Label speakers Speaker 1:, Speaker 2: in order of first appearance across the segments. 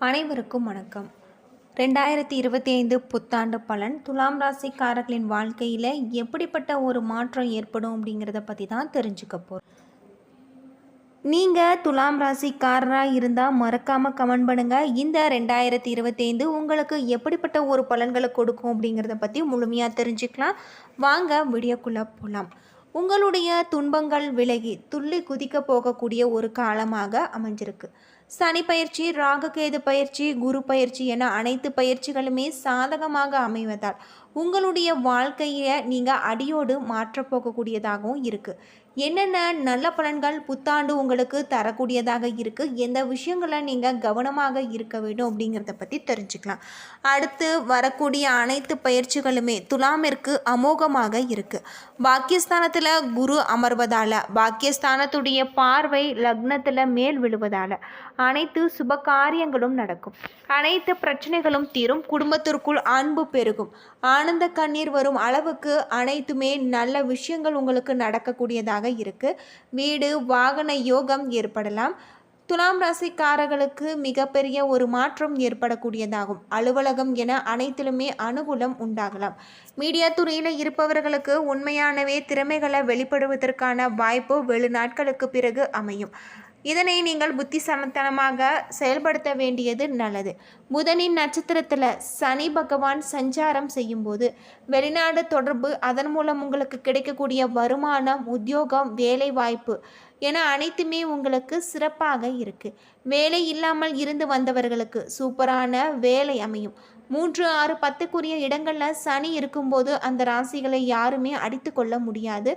Speaker 1: அனைவருக்கும் வணக்கம். ரெண்டாயிரத்தி இருபத்தி ஐந்து புத்தாண்டு பலன் துலாம் ராசிக்காரர்களின் வாழ்க்கையில் எப்படிப்பட்ட ஒரு மாற்றம் ஏற்படும் அப்படிங்கிறத பற்றி தான் தெரிஞ்சுக்க போகிறோம் நீங்கள் துலாம் ராசிக்காரராக இருந்தால் மறக்காமல் கமெண்ட் பண்ணுங்கள் இந்த ரெண்டாயிரத்தி இருபத்தைந்து உங்களுக்கு எப்படிப்பட்ட ஒரு பலன்களை கொடுக்கும் அப்படிங்கிறத பற்றி முழுமையாக தெரிஞ்சுக்கலாம். வாங்க வீடியோக்குள்ளே போகலாம் உங்களுடைய துன்பங்கள் விலகி துள்ளி குதிக்க போகக்கூடிய ஒரு காலமாக அமைஞ்சிருக்கு. சனி பயிற்சி ராககேது பயிற்சி குரு பயிற்சி என அனைத்து பயிற்சிகளுமே சாதகமாக அமைவதால் உங்களுடைய வாழ்க்கையை நீங்கள் அடியோடு மாற்றப்போகக்கூடியதாகவும் இருக்குது என்னென்ன நல்ல பலன்கள் புத்தாண்டு உங்களுக்கு தரக்கூடியதாக இருக்குது எந்த விஷயங்களை நீங்கள் கவனமாக இருக்க வேண்டும் அப்படிங்கிறத பற்றி தெரிஞ்சுக்கலாம். அடுத்து வரக்கூடிய அனைத்து பயிற்சிகளுமே துலாமிற்கு அமோகமாக இருக்குது பாக்கியஸ்தானத்தில் குரு அமர்வதால் பாக்கியஸ்தானத்துடைய பார்வை லக்னத்தில் மேல் விழுவதால் அனைத்து சுப காரியங்களும் நடக்கும். அனைத்து பிரச்சனைகளும் தீரும் குடும்பத்திற்குள் அன்பு பெருகும். ஆனந்த கண்ணீர் வரும் அளவுக்கு அனைத்துமே நல்ல விஷயங்கள் உங்களுக்கு நடக்கக்கூடியதாக இருக்குது வீடு வாகன யோகம் ஏற்படலாம். துலாம் ராசிக்காரர்களுக்கு மிகப்பெரிய ஒரு மாற்றம் ஏற்படக்கூடியதாகும். அலுவலகம் என அனைத்திலுமே அனுகூலம் உண்டாகலாம். மீடியா துறையில் இருப்பவர்களுக்கு உண்மையானவே திறமைகளை வெளிப்படுவதற்கான வாய்ப்பு வெளிநாட்களுக்கு பிறகு அமையும். இதனை நீங்கள் புத்திசமத்தனமாக செயல்படுத்த வேண்டியது நல்லது. புதனின் நட்சத்திரத்தில் சனி பகவான் சஞ்சாரம் செய்யும்போது வெளிநாடு தொடர்பு அதன் மூலம் உங்களுக்கு கிடைக்கக்கூடிய வருமானம் உத்தியோகம் வேலை வாய்ப்பு என அனைத்துமே உங்களுக்கு சிறப்பாக இருக்குது வேலை இல்லாமல் இருந்து வந்தவர்களுக்கு சூப்பரான வேலை அமையும். மூன்று ஆறு பத்துக்குரிய இடங்களில் சனி இருக்கும்போது அந்த ராசிகளை யாருமே அடித்து கொள்ள முடியாது.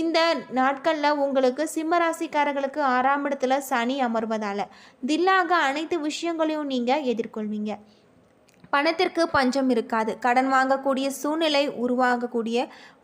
Speaker 1: இந்த நாட்களில் உங்களுக்கு சிம்மராசிக்காரர்களுக்கு ஆறாம் இடத்துல சனி அமர்வதால் தில்லாக அனைத்து விஷயங்களையும் நீங்கள் எதிர்கொள்வீங்க. பணத்திற்கு பஞ்சம் இருக்காது. கடன் வாங்கக்கூடிய சூழ்நிலை உருவாகக்கூடிய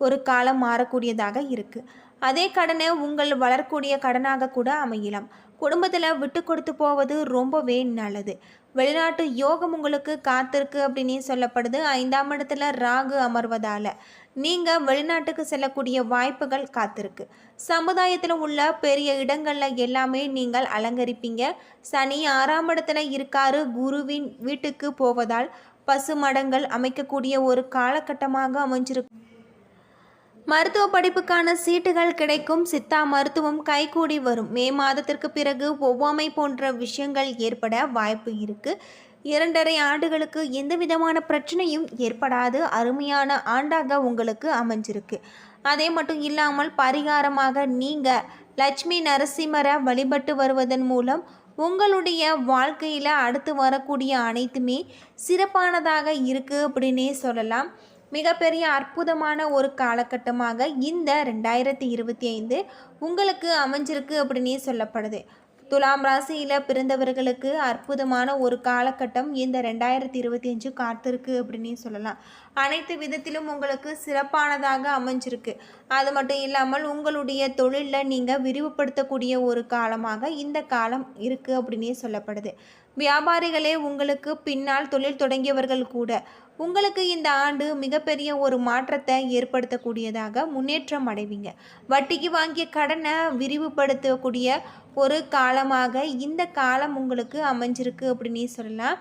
Speaker 1: ஒரு காலம் மாறக்கூடியதாக இருக்குது அதே கடனை உங்கள் வளரக்கூடிய கடனாக கூட அமையலாம். குடும்பத்தில் விட்டு கொடுத்து போவது ரொம்பவே நல்லது. வெளிநாட்டு யோகம் உங்களுக்கு காத்திருக்கு அப்படின்னு சொல்லப்படுது. ஐந்தாம் இடத்துல ராகு அமர்வதால். நீங்கள் வெளிநாட்டுக்கு செல்லக்கூடிய வாய்ப்புகள் காத்திருக்கு. சமுதாயத்தில் உள்ள பெரிய இடங்களில் எல்லாமே நீங்கள் அலங்கரிப்பீங்க. சனி ஆறாம் இடத்துல இருக்காரு குருவின் வீட்டுக்கு போவதால் பசு மடங்கள் அமைக்கக்கூடிய ஒரு காலகட்டமாக அமைஞ்சிருக்கு மருத்துவ படிப்புக்கான சீட்டுகள் கிடைக்கும். சித்தா மருத்துவம் கைகூடி வரும். மே மாதத்திற்கு பிறகு ஒவ்வாமை போன்ற விஷயங்கள் ஏற்பட வாய்ப்பு இருக்குது இரண்டரை ஆண்டுகளுக்கு எந்த விதமான பிரச்சனையும் ஏற்படாது. அருமையான ஆண்டாக உங்களுக்கு அமைஞ்சிருக்கு. அதே மட்டும் இல்லாமல் பரிகாரமாக நீங்கள் லட்சுமி நரசிம்மரை வழிபட்டு வருவதன் மூலம் உங்களுடைய வாழ்க்கையில் அடுத்து வரக்கூடிய அனைத்துமே சிறப்பானதாக இருக்குது அப்படின்னே சொல்லலாம். மிகப்பெரிய அற்புதமான ஒரு காலகட்டமாக இந்த ரெண்டாயிரத்தி இருபத்தி ஐந்து உங்களுக்கு அமைஞ்சிருக்கு அப்படின்னே சொல்லப்படுது. துலாம் ராசியில் பிறந்தவர்களுக்கு அற்புதமான ஒரு காலகட்டம் இந்த ரெண்டாயிரத்தி இருபத்தி அஞ்சு காத்திருக்கு அப்படின்னு சொல்லலாம். அனைத்து விதத்திலும் உங்களுக்கு சிறப்பானதாக அமைஞ்சிருக்கு. அது மட்டும் இல்லாமல் உங்களுடைய தொழிலில் நீங்கள் விரிவுபடுத்தக்கூடிய ஒரு காலமாக இந்த காலம் இருக்குது அப்படின்னே சொல்லப்படுது. வியாபாரிகளே உங்களுக்கு பின்னால் தொழில் தொடங்கியவர்கள் கூட உங்களுக்கு இந்த ஆண்டு மிகப்பெரிய ஒரு மாற்றத்தை ஏற்படுத்தக்கூடியதாக முன்னேற்றம் அடைவீங்க. வட்டிக்கு வாங்கிய கடனை விரிவுபடுத்தக்கூடிய ஒரு காலமாக இந்த காலம் உங்களுக்கு அமைஞ்சிருக்கு அப்படின்னு சொல்லலாம்.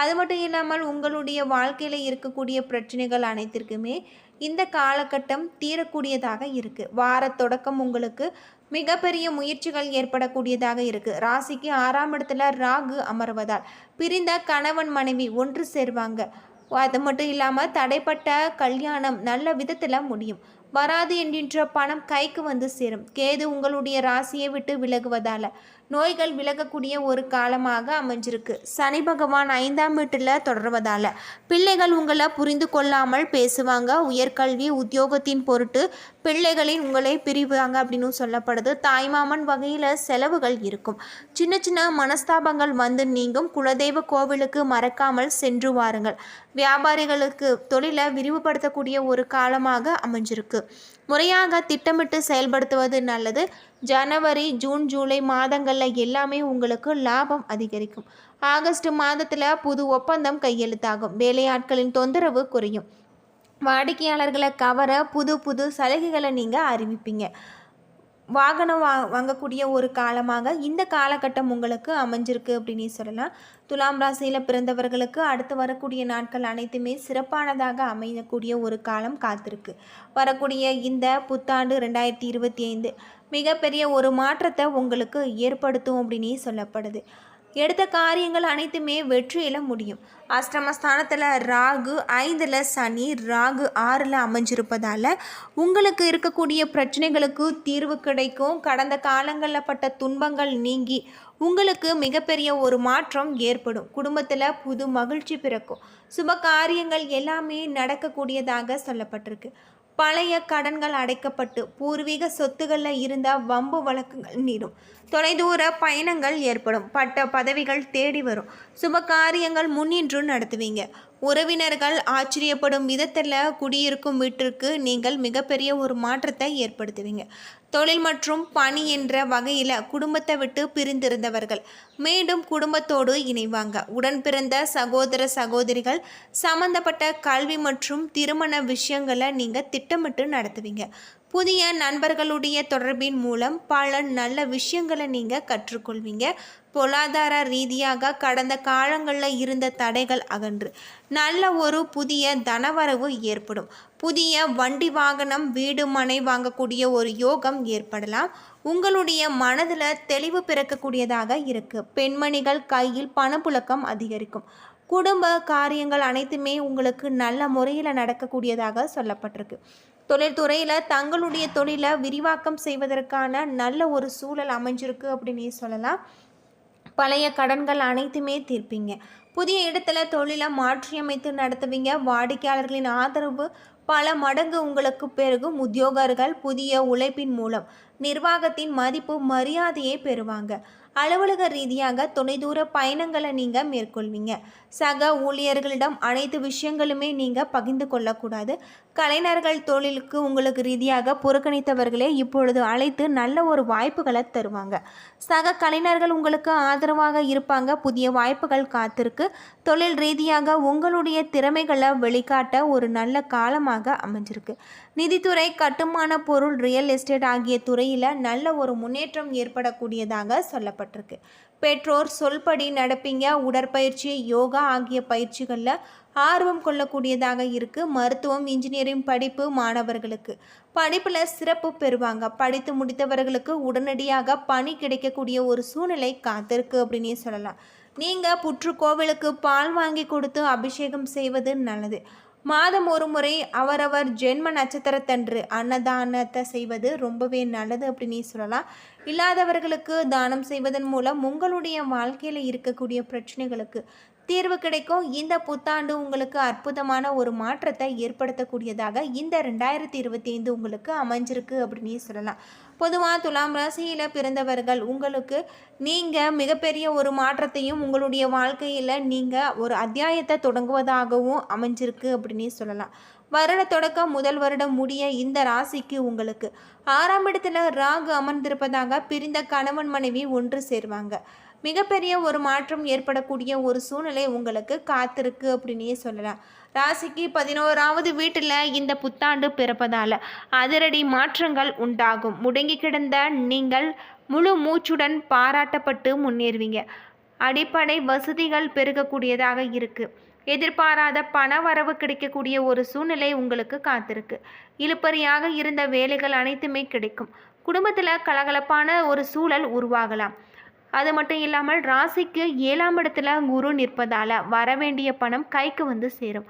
Speaker 1: அது மட்டும் இல்லாமல் உங்களுடைய வாழ்க்கையில் இருக்கக்கூடிய பிரச்சனைகள் அனைத்திற்குமே இந்த காலகட்டம் தீரக்கூடியதாக இருக்குது வார தொடக்கம் உங்களுக்கு மிகப்பெரிய முயற்சிகள் ஏற்படக்கூடியதாக இருக்குது ராசிக்கு ஆறாம் இடத்துல ராகு அமர்வதால் பிரிந்த கணவன் மனைவி ஒன்று சேர்வாங்க. அது மட்டும் இல்லாமல் தடைப்பட்ட கல்யாணம் நல்ல விதத்தில் முடியும். வராது என்கின்ற பணம் கைக்கு வந்து சேரும். கேது உங்களுடைய ராசியை விட்டு விலகுவதால் நோய்கள் விலகக்கூடிய ஒரு காலமாக அமைஞ்சிருக்கு. சனி பகவான் ஐந்தாம் வீட்டில் தொடர்வதால். பிள்ளைகள் உங்களை புரிந்து கொள்ளாமல் பேசுவாங்க. உயர்கல்வி உத்தியோகத்தின் பொருட்டு பிள்ளைகளின் உங்களை பிரிவாங்க அப்படின்னு சொல்லப்படுது. தாய்மாமன் வகையில் செலவுகள் இருக்கும். சின்ன சின்ன மனஸ்தாபங்கள் வந்து நீங்கும். குலதெய்வ கோவிலுக்கு மறக்காமல் சென்று வாருங்கள். வியாபாரிகளுக்கு தொழிலை விரிவுபடுத்தக்கூடிய ஒரு காலமாக அமைஞ்சிருக்கு. முறையாக திட்டமிட்டு செயல்படுத்துவது நல்லது. ஜனவரி ஜூன் ஜூலை மாதங்களில் எல்லாமே உங்களுக்கு லாபம் அதிகரிக்கும். ஆகஸ்ட் மாதத்தில் புது ஒப்பந்தம் கையெழுத்தாகும். வேலையாட்களின் தொந்தரவு குறையும். வாடிக்கையாளர்களை கவர புது புது சலுகைகளை நீங்கள் அறிவிப்பீங்க. வாகனம் வா வாங்கக்கூடிய ஒரு காலமாக இந்த காலகட்டம் உங்களுக்கு அமைஞ்சிருக்கு அப்படின்னு சொல்லலாம். துலாம் ராசியில் பிறந்தவர்களுக்கு அடுத்து வரக்கூடிய நாட்கள் அனைத்துமே சிறப்பானதாக அமையக்கூடிய ஒரு காலம் காத்திருக்கு. வரக்கூடிய இந்த புத்தாண்டு ரெண்டாயிரத்தி இருபத்தி ஐந்து மிகப்பெரிய ஒரு மாற்றத்தை உங்களுக்கு ஏற்படுத்தும் அப்படின்னே சொல்லப்படுது. எடுத்த காரியங்கள் அனைத்துமே வெற்றியில் முடியும். அஷ்டமஸ்தானத்தில் ராகு ஐந்தில் சனி ராகு ஆறில் அமைஞ்சிருப்பதால் உங்களுக்கு இருக்கக்கூடிய பிரச்சனைகளுக்கு தீர்வு கிடைக்கும். கடந்த காலங்களில் பட்ட துன்பங்கள் நீங்கி உங்களுக்கு மிகப்பெரிய ஒரு மாற்றம் ஏற்படும். குடும்பத்தில் புது மகிழ்ச்சி பிறக்கும். சுப காரியங்கள் எல்லாமே நடக்கக்கூடியதாக சொல்லப்பட்டிருக்கு. பழைய கடன்கள் அடைக்கப்பட்டு பூர்வீக சொத்துகளில் இருந்த வம்பு வழக்குகள் நீடும் தொலைதூர பயணங்கள் ஏற்படும். பட்ட பதவிகள் தேடி வரும். சுப காரியங்கள் முன்னின்று நடத்துவீங்க. உறவினர்கள் ஆச்சரியப்படும் விதத்தில் குடியிருக்கும் வீட்டிற்கு நீங்கள் மிகப்பெரிய ஒரு மாற்றத்தை ஏற்படுத்துவீங்க. தொழில் மற்றும் பணி என்ற வகையில் குடும்பத்தை விட்டு பிரிந்திருந்தவர்கள் மீண்டும் குடும்பத்தோடு இணைவாங்க. உடன் பிறந்த சகோதர சகோதரிகள் சம்பந்தப்பட்ட கல்வி மற்றும் திருமண விஷயங்களை நீங்கள் திட்டமிட்டு நடத்துவீங்க. புதிய நண்பர்களுடைய தொடர்பின் மூலம் பல நல்ல விஷயங்களை நீங்கள் கற்றுக்கொள்வீங்க. பொருளாதார ரீதியாக கடந்த காலங்களில் இருந்த தடைகள் அகன்று நல்ல ஒரு புதிய தனவரவு ஏற்படும். புதிய வண்டி வாகனம் வீடு மனை வாங்கக்கூடிய ஒரு யோகம் ஏற்படலாம். உங்களுடைய மனதில் தெளிவு பிறக்கக்கூடியதாக இருக்குது பெண்மணிகள் கையில் பணப்புழக்கம் அதிகரிக்கும். குடும்ப காரியங்கள் அனைத்துமே உங்களுக்கு நல்ல முறையில் நடக்கக்கூடியதாக சொல்லப்பட்டிருக்கு. தொழில்துறையில் தங்களுடைய தொழிலை விரிவாக்கம் செய்வதற்கான நல்ல ஒரு சூழல் அமைஞ்சிருக்கு அப்படின்னு சொல்லலாம். பழைய கடன்கள் அனைத்துமே தீர்ப்பீங்க. புதிய இடத்துல தொழிலை மாற்றியமைத்து நடத்துவீங்க. வாடிக்கையாளர்களின் ஆதரவு பல மடங்கு உங்களுக்கு பெருகும். உத்தியோகர்கள் புதிய உழைப்பின் மூலம் நிர்வாகத்தின் மதிப்பு மரியாதையை பெறுவாங்க. அலுவலக ரீதியாக தொலைதூர பயணங்களை நீங்கள் மேற்கொள்வீங்க. சக ஊழியர்களிடம் அனைத்து விஷயங்களுமே நீங்கள் பகிர்ந்து கொள்ளக்கூடாது. கலைஞர்கள் தொழிலுக்கு உங்களுக்கு ரீதியாக புறக்கணித்தவர்களே இப்பொழுது அழைத்து நல்ல ஒரு வாய்ப்புகளை தருவாங்க. சக கலைஞர்கள் உங்களுக்கு ஆதரவாக இருப்பாங்க. புதிய வாய்ப்புகள் காத்திருக்கு. தொழில் ரீதியாக உங்களுடைய திறமைகளை வெளிக்காட்ட ஒரு நல்ல காலமாக அமைஞ்சிருக்கு. நிதித்துறை கட்டுமான பொருள் ரியல் எஸ்டேட் ஆகிய துறையில் நல்ல ஒரு முன்னேற்றம் ஏற்படக்கூடியதாக சொல்லப்பட்டிருக்கு பெற்றோர் சொல்படி நடப்பீங்க. உடற்பயிற்சி யோகா ஆகிய பயிற்சிகளில் ஆர்வம் கொள்ளக்கூடியதாக இருக்குது மருத்துவம் இன்ஜினியரிங் படிப்பு மாணவர்களுக்கு. படிப்பில் சிறப்பு பெறுவாங்க. படித்து முடித்தவர்களுக்கு உடனடியாக பணி கிடைக்கக்கூடிய ஒரு சூழ்நிலை காத்திருக்கு அப்படின்னே சொல்லலாம். நீங்கள் புற்றுக்கோவிலுக்கு பால் வாங்கி கொடுத்து அபிஷேகம் செய்வது நல்லது. மாதம் ஒரு முறை அவரவர் ஜென்ம நட்சத்திரத்தன்று அன்னதானத்தை செய்வது ரொம்பவே நல்லது அப்படின்னு சொல்லலாம். இல்லாதவர்களுக்கு தானம் செய்வதன் மூலம் உங்களுடைய வாழ்க்கையில் இருக்கக்கூடிய பிரச்சனைகளுக்கு தீர்வு கிடைக்கும். இந்த புத்தாண்டு உங்களுக்கு அற்புதமான ஒரு மாற்றத்தை ஏற்படுத்தக்கூடியதாக இந்த ரெண்டாயிரத்தி இருபத்தி ஐந்து உங்களுக்கு அமைஞ்சிருக்கு அப்படின்னு சொல்லலாம். பொதுவாக துலாம் ராசியில் பிறந்தவர்கள் உங்களுக்கு நீங்கள் மிகப்பெரிய ஒரு மாற்றத்தையும் உங்களுடைய வாழ்க்கையில் நீங்கள் ஒரு அத்தியாயத்தை தொடங்குவதாகவும் அமைஞ்சிருக்கு அப்படின்னு சொல்லலாம். வருட தொடக்கம் முதல் வருடம் முடிய இந்த ராசிக்கு உங்களுக்கு ஆறாம் இடத்துல ராகு அமர்ந்திருப்பதாக பிரிந்த கணவன் மனைவி ஒன்று சேர்வாங்க. மிகப்பெரிய ஒரு மாற்றம் ஏற்படக்கூடிய ஒரு சூழ்நிலை உங்களுக்கு காத்திருக்கு அப்படின்னே சொல்லலாம். ராசிக்கு பதினோராவது வீட்டில் இந்த புத்தாண்டு பிறப்பதால் அதிரடி மாற்றங்கள் உண்டாகும். முடங்கி கிடந்த நீங்கள் முழு மூச்சுடன் பாராட்டப்பட்டு முன்னேறுவீங்க. அடிப்படை வசதிகள் பெருகக்கூடியதாக இருக்குது எதிர்பாராத பண வரவு கிடைக்கக்கூடிய ஒரு சூழ்நிலை உங்களுக்கு காத்திருக்கு. இழுப்பறியாக இருந்த வேலைகள் அனைத்துமே கிடைக்கும். குடும்பத்தில் கலகலப்பான ஒரு சூழல் உருவாகலாம். அது மட்டும் இல்லாமல் ராசிக்கு ஏழாம் இடத்துல குரு நிற்பதால் வரவேண்டிய பணம் கைக்கு வந்து சேரும்.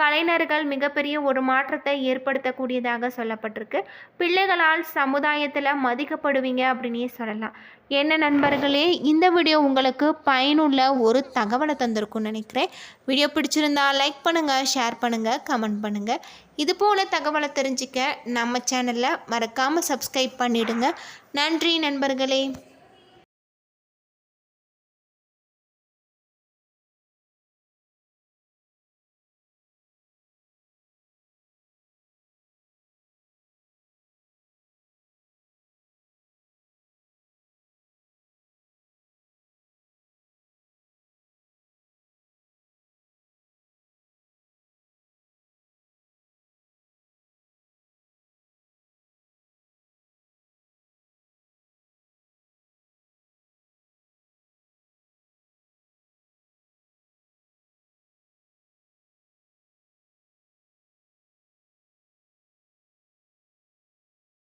Speaker 1: கலைஞர்கள் மிகப்பெரிய ஒரு மாற்றத்தை ஏற்படுத்தக்கூடியதாக சொல்லப்பட்டிருக்கு. பிள்ளைகளால் சமுதாயத்தில் மதிக்கப்படுவீங்க அப்படின்னே சொல்லலாம். என்ன நண்பர்களே இந்த வீடியோ உங்களுக்கு பயனுள்ள ஒரு தகவலை தந்திருக்கும்னு நினைக்கிறேன். வீடியோ பிடிச்சிருந்தா லைக் பண்ணுங்கள் ஷேர் பண்ணுங்கள் கமெண்ட் பண்ணுங்கள் இது போல தகவலை தெரிஞ்சுக்க நம்ம சேனலில் மறக்காமல் சப்ஸ்கிரைப் பண்ணிவிடுங்க நன்றி நண்பர்களே.